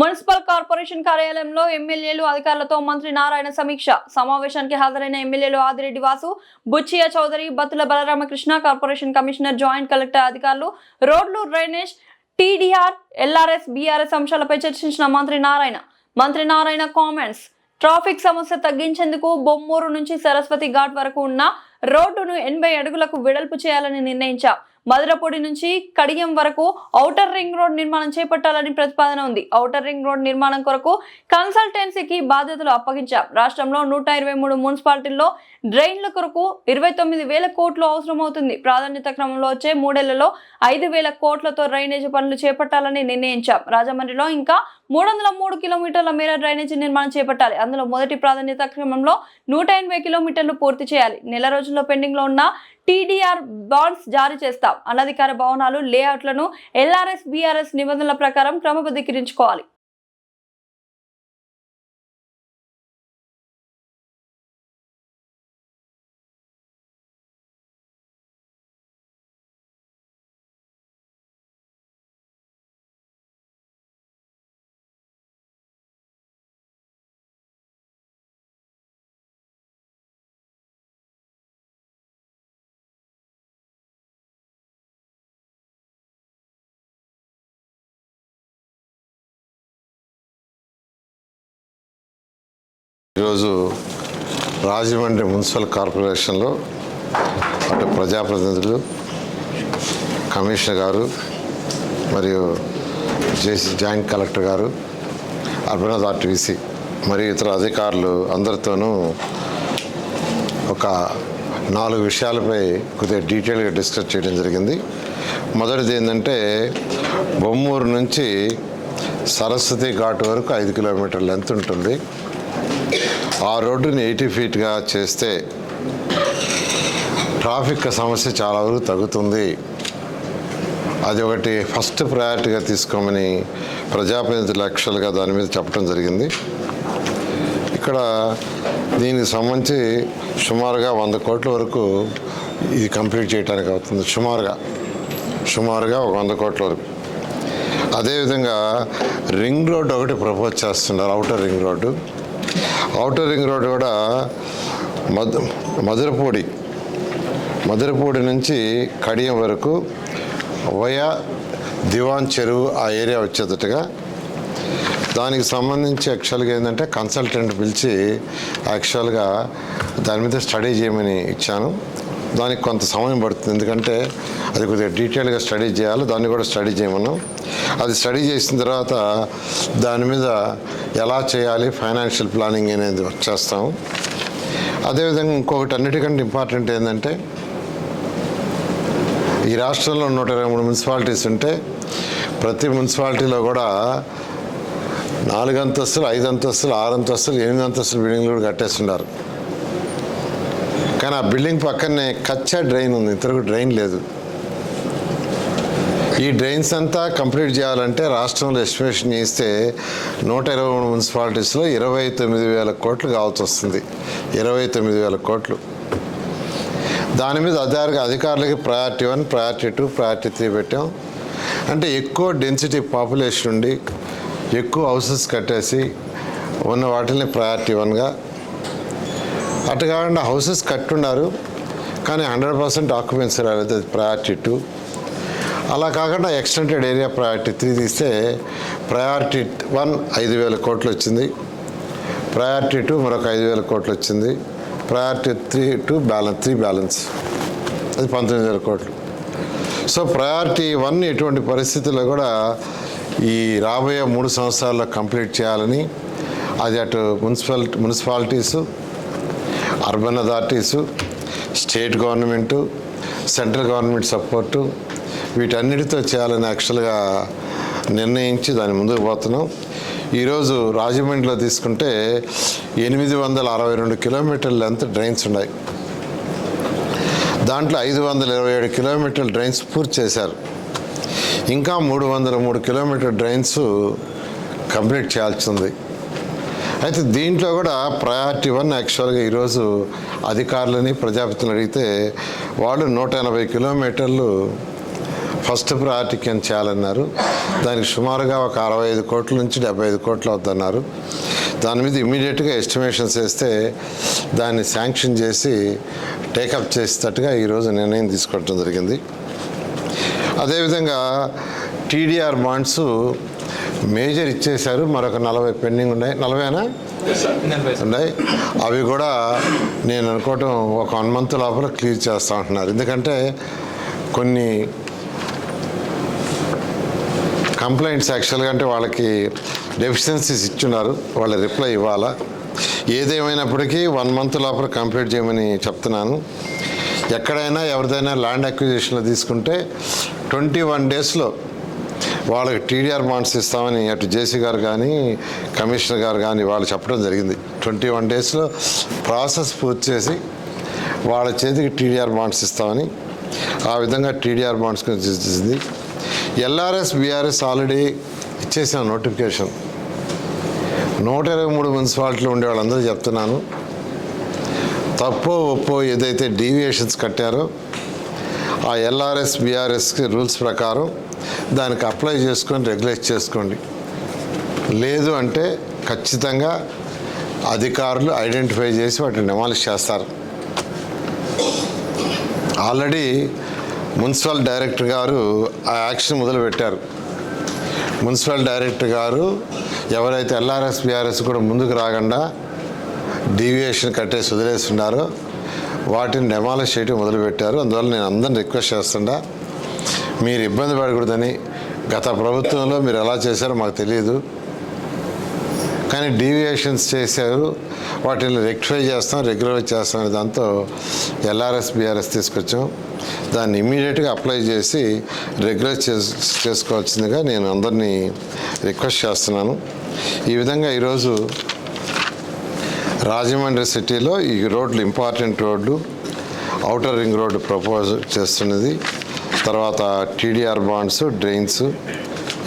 Municipal corporation కార్యాలయంలో ఎమ్మెల్యేలు అధికారులతో మంత్రి నారాయణ సమీక్ష. సమావేశానికి హాజరైన ఎమ్మెల్యేలు Adireddy Vasu Buchaiah Chowdary Bathula Balaramakrishna corporation commissioner joint collector అధికారులు రోడ్లు డ్రైనేజ్ టీడీఆర్ ఎల్ఆర్ఎస్ బీఆర్ఎస్ అంశాలపై చర్చించిన మంత్రి నారాయణ. మంత్రి నారాయణ కామెంట్స్. ట్రాఫిక్ సమస్య తగ్గించేందుకు బొమ్మూరు నుంచి సరస్వతి ఘాట్ వరకు ఉన్న రోడ్డును ఎనభై అడుగులకు వెడల్పు చేయాలని నిర్ణయించారు. మధురపూడి నుంచి కడియం వరకు ఔటర్ రింగ్ రోడ్ నిర్మాణం చేపట్టాలని ప్రతిపాదన ఉంది. ఔటర్ రింగ్ రోడ్ నిర్మాణం కొరకు కన్సల్టెన్సీకి బాధ్యతలు అప్పగించాం. రాష్ట్రంలో నూట ఇరవై మూడు మున్సిపాలిటీల్లో డ్రైన్ల కొరకు ఇరవై తొమ్మిది వేల కోట్లు అవసరమవుతుంది. ప్రాధాన్యత క్రమంలో వచ్చే మూడేళ్ళలో ఐదు వేల కోట్లతో డ్రైనేజీ పనులు చేపట్టాలని నిర్ణయించాం. రాజమండ్రిలో ఇంకా మూడు వందల మూడు కిలోమీటర్ల మేర డ్రైనేజీ నిర్మాణం చేపట్టాలి. అందులో మొదటి ప్రాధాన్యత క్రమంలో నూట ఎనభై కిలోమీటర్లు పూర్తి చేయాలి. నెల రోజుల్లో పెండింగ్లో ఉన్న టీడీఆర్ బాండ్స్ జారీ చేస్తాం. అనధికార భవనాలు లేఅవుట్లను ఎల్ఆర్ఎస్ బీఆర్ఎస్ నిబంధనల ప్రకారం క్రమబద్ధీకరించుకోవాలి. ఈరోజు రాజమండ్రి మున్సిపల్ కార్పొరేషన్లో అటు ప్రజాప్రతినిధులు కమిషనర్ గారు మరియు జేసీ జాయింట్ కలెక్టర్ గారు అర్బన్ ఆర్టీసీ మరియు ఇతర అధికారులు అందరితోనూ ఒక నాలుగు విషయాలపై కొద్దిగా డీటెయిల్గా డిస్కస్ చేయడం జరిగింది. మొదటిది ఏంటంటే బొమ్మూరు నుంచి సరస్వతి ఘాట్ వరకు ఐదు కిలోమీటర్ లెంత్ ఉంటుంది. ఆ రోడ్డుని ఎయిటీ ఫీట్గా చేస్తే ట్రాఫిక్ సమస్య చాలా వరకు తగ్గుతుంది. అది ఒకటి ఫస్ట్ ప్రయారిటీగా తీసుకోమని ప్రజాప్రతినిధులు యాక్చువల్గా దాని మీద చెప్పడం జరిగింది. ఇక్కడ దీనికి సంబంధించి సుమారుగా వంద కోట్ల వరకు ఇది కంప్లీట్ చేయడానికి అవుతుంది. సుమారుగా సుమారుగా ఒక వంద కోట్ల వరకు. అదేవిధంగా రింగ్ రోడ్ ఒకటి ప్రపోజ్ చేస్తున్నారు outer ring road. Outer ring road కూడా మధు మధురపూడి మధురపూడి నుంచి కడియం వరకు వయా దివాన్ చెరువు ఆ ఏరియా వచ్చేటట్టుగా. దానికి సంబంధించి యాక్చువల్గా ఏంటంటే కన్సల్టెంట్ పిలిచి యాక్చువల్గా దాని మీద స్టడీ చేయమని ఇచ్చాను. దానికి కొంత సమయం పడుతుంది. ఎందుకంటే అది కొద్దిగా డీటెయిల్గా స్టడీ చేయాలి దాన్ని కూడా స్టడీ చేయమన్నాం అది స్టడీ చేసిన తర్వాత దాని మీద ఎలా చేయాలి ఫైనాన్షియల్ ప్లానింగ్ అనేది వర్క్ చేస్తాం అదేవిధంగా ఇంకొకటి అన్నిటికంటే ఇంపార్టెంట్ ఏంటంటే ఈ రాష్ట్రంలో నూట ఇరవై మూడు మున్సిపాలిటీస్ ఉంటే ప్రతి మున్సిపాలిటీలో కూడా నాలుగు అంతస్తులు ఐదు అంతస్తులు ఆరు అంతస్తులు ఎనిమిది అంతస్తులు బిల్డింగ్లు కూడా కట్టేస్తున్నారు. కానీ ఆ బిల్డింగ్ పక్కనే కచ్చా డ్రైన్ ఉంది ఇంతవరకు డ్రైన్ లేదు. ఈ డ్రైన్స్ అంతా కంప్లీట్ చేయాలంటే రాష్ట్రంలో ఎస్టిమేషన్ చేస్తే నూట ఇరవై మూడు మున్సిపాలిటీస్లో ఇరవై తొమ్మిది వేల కోట్లు కావాల్సి వస్తుంది. ఇరవై తొమ్మిది వేల కోట్లు. దాని మీద అధికారికి అధికారులకి priority one priority two priority three పెట్టాం. అంటే ఎక్కువ డెన్సిటీ పాపులేషన్ ఉండి ఎక్కువ హౌసెస్ కట్టేసి ఉన్న వాటిని ప్రయారిటీ వన్గా అటు కాకుండా హౌసెస్ కట్టున్నారు కానీ హండ్రెడ్ పర్సెంట్ ఆక్యుపెన్సీ రాలేదు అది ప్రయారిటీ టూ అలా కాకుండా ఎక్స్టెంటెడ్ ఏరియా ప్రయారిటీ త్రీ తీస్తే ప్రయారిటీ వన్ ఐదు వేల కోట్లు వచ్చింది ప్రయారిటీ టూ మరొక ఐదు వేల కోట్లు వచ్చింది priority three two balance three balance. అది పంతొమ్మిది వేల కోట్లు. సో ప్రయారిటీ వన్ ఎటువంటి పరిస్థితుల్లో కూడా ఈ రాబోయే మూడు సంవత్సరాల్లో కంప్లీట్ చేయాలని అది అటు municipal municipalities urban authorities state government central government support వీటన్నిటితో చేయాలని యాక్చువల్గా నిర్ణయించి దాని ముందుకు పోతున్నాం. ఈరోజు రాజమండ్రిలో తీసుకుంటే ఎనిమిది వందల అరవై రెండు కిలోమీటర్ల లెంత్ డ్రైన్స్ ఉన్నాయి. దాంట్లో ఐదు వందల ఇరవై ఏడు కిలోమీటర్ల డ్రైన్స్ పూర్తి చేశారు. ఇంకా మూడు వందల మూడు కిలోమీటర్ డ్రైన్స్ కంప్లీట్ చేయాల్సి ఉంది. అయితే దీంట్లో కూడా ప్రయారిటీ వన్ యాక్చువల్గా ఈరోజు అధికారులని ప్రజాపతిని అడిగితే వాళ్ళు నూట ఎనభై కిలోమీటర్లు ఫస్ట్ ప్రయారిటీ కింద చేయాలన్నారు? దానికి సుమారుగా ఒక అరవై ఐదు కోట్ల నుంచి డెబ్బై ఐదు కోట్లు అవుతున్నారు దాని మీద ఇమీడియట్గా ఎస్టిమేషన్స్ వేస్తే దాన్ని శాంక్షన్ చేసి టేకప్ చేసేటట్టుగా ఈరోజు నిర్ణయం తీసుకోవడం జరిగింది. అదేవిధంగా టీడీఆర్ బాండ్స్ మేజర్ ఇచ్చేశారు. మరొక నలభై పెండింగ్ ఉన్నాయి. నలభైనా? ఉన్నాయి. అవి కూడా నేను అనుకోవటం ఒక వన్ మంత్ లోపల క్లియర్ చేస్తా ఉంటున్నారు. ఎందుకంటే కొన్ని కంప్లైంట్స్ యాక్చువల్గా అంటే వాళ్ళకి డెఫిషియన్సీస్ ఇచ్చున్నారు వాళ్ళ రిప్లై ఇవ్వాలా? ఏదేమైనప్పటికీ వన్ మంత్ లోపల కంప్లీట్ చేయమని చెప్తున్నాను. ఎక్కడైనా ఎవరిదైనా ల్యాండ్ అక్విజిషన్లో తీసుకుంటే ట్వంటీ వన్ డేస్లో వాళ్ళకి టీడీఆర్ బాండ్స్ ఇస్తామని అటు జేసీ గారు కానీ కమిషనర్ గారు కానీ వాళ్ళు చెప్పడం జరిగింది. ట్వంటీ వన్ డేస్లో ప్రాసెస్ పూర్తి చేసి వాళ్ళ చేతికి టీడీఆర్ బాండ్స్ ఇస్తామని ఆ విధంగా టీడీఆర్ బాండ్స్ గురించి ఇచ్చింది ఎల్ఆర్ఎస్ బీఆర్ఎస్ ఆల్రెడీ ఇచ్చేసిన నోటిఫికేషన్ నూట ఇరవై మూడు మున్సిపాలిటీలు ఉండే వాళ్ళందరూ చెప్తున్నాను. తప్పో ఒప్పో ఏదైతే డీవియేషన్స్ కట్టారో ఆ ఎల్ఆర్ఎస్ బీఆర్ఎస్కి రూల్స్ ప్రకారం దానికి అప్లై చేసుకొని రెగ్యులేట్ చేసుకోండి. లేదు అంటే ఖచ్చితంగా అధికారులు ఐడెంటిఫై చేసి వాటిని డెమాలిష్ చేస్తారు. ఆల్రెడీ మున్సిపల్ డైరెక్టర్ గారు ఆ యాక్షన్ మొదలుపెట్టారు. మున్సిపల్ డైరెక్టర్ గారు ఎవరైతే ఎల్ఆర్ఎస్ బీఆర్ఎస్ కూడా ముందుకు రాకుండా డీవియేషన్ కట్టేసి వదిలేస్తున్నారో వాటిని డెమాలిష్ చేయడం మొదలుపెట్టారు. అందువల్ల నేను అందరిని రిక్వెస్ట్ చేస్తుండా మీరు ఇబ్బంది పడకూడదని గత ప్రభుత్వంలో మీరు ఎలా చేశారో మాకు తెలియదు. కానీ డీవియేషన్స్ చేశారు వాటిని రెక్టిఫై చేస్తాం రెగ్యులర్ చేస్తాం అనే దాంతో ఎల్ఆర్ఎస్ బీఆర్ఎస్ తీసుకొచ్చాం. దాన్ని ఇమీడియట్గా అప్లై చేసి రెగ్యులర్ చేస్ చేసుకోవాల్సిందిగా నేను అందరినీ రిక్వెస్ట్ చేస్తున్నాను. ఈ విధంగా ఈరోజు రాజమండ్రి సిటీలో ఈ రోడ్లు ఇంపార్టెంట్ రోడ్లు అవుటర్ రింగ్ రోడ్డు ప్రపోజ్ చేస్తున్నది. తర్వాత TDR bonds drains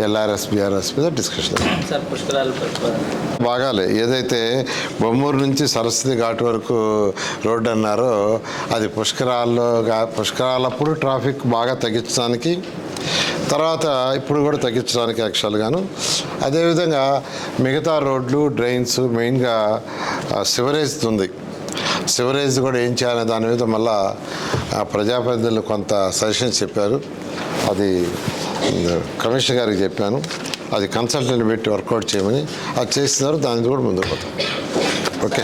LRS BRS మీద డిస్కషన్ బాగాలే. ఏదైతే బొమ్మూరు నుంచి సరస్వతి ఘాట్ వరకు రోడ్డు అన్నారో అది పుష్కరాల్లో పుష్కరాలప్పుడు ట్రాఫిక్ బాగా తగ్గించడానికి తర్వాత ఇప్పుడు కూడా తగ్గించడానికి యాక్చువల్గాను అదేవిధంగా మిగతా రోడ్లు డ్రైన్స్ మెయిన్గా సివరేజ్ ఉంది. సివరేజ్ కూడా ఏం చేయాలనే దాని మీద మళ్ళా ప్రజాప్రతినిధులు కొంత సజెషన్స్ చెప్పారు. అది కమిషనర్ గారికి చెప్పాను. అది కన్సల్టెంట్ పెట్టి వర్కౌట్ చేయమని. అది చేస్తున్నారు దాని కూడా ముందుకు పోతాం. ఓకే.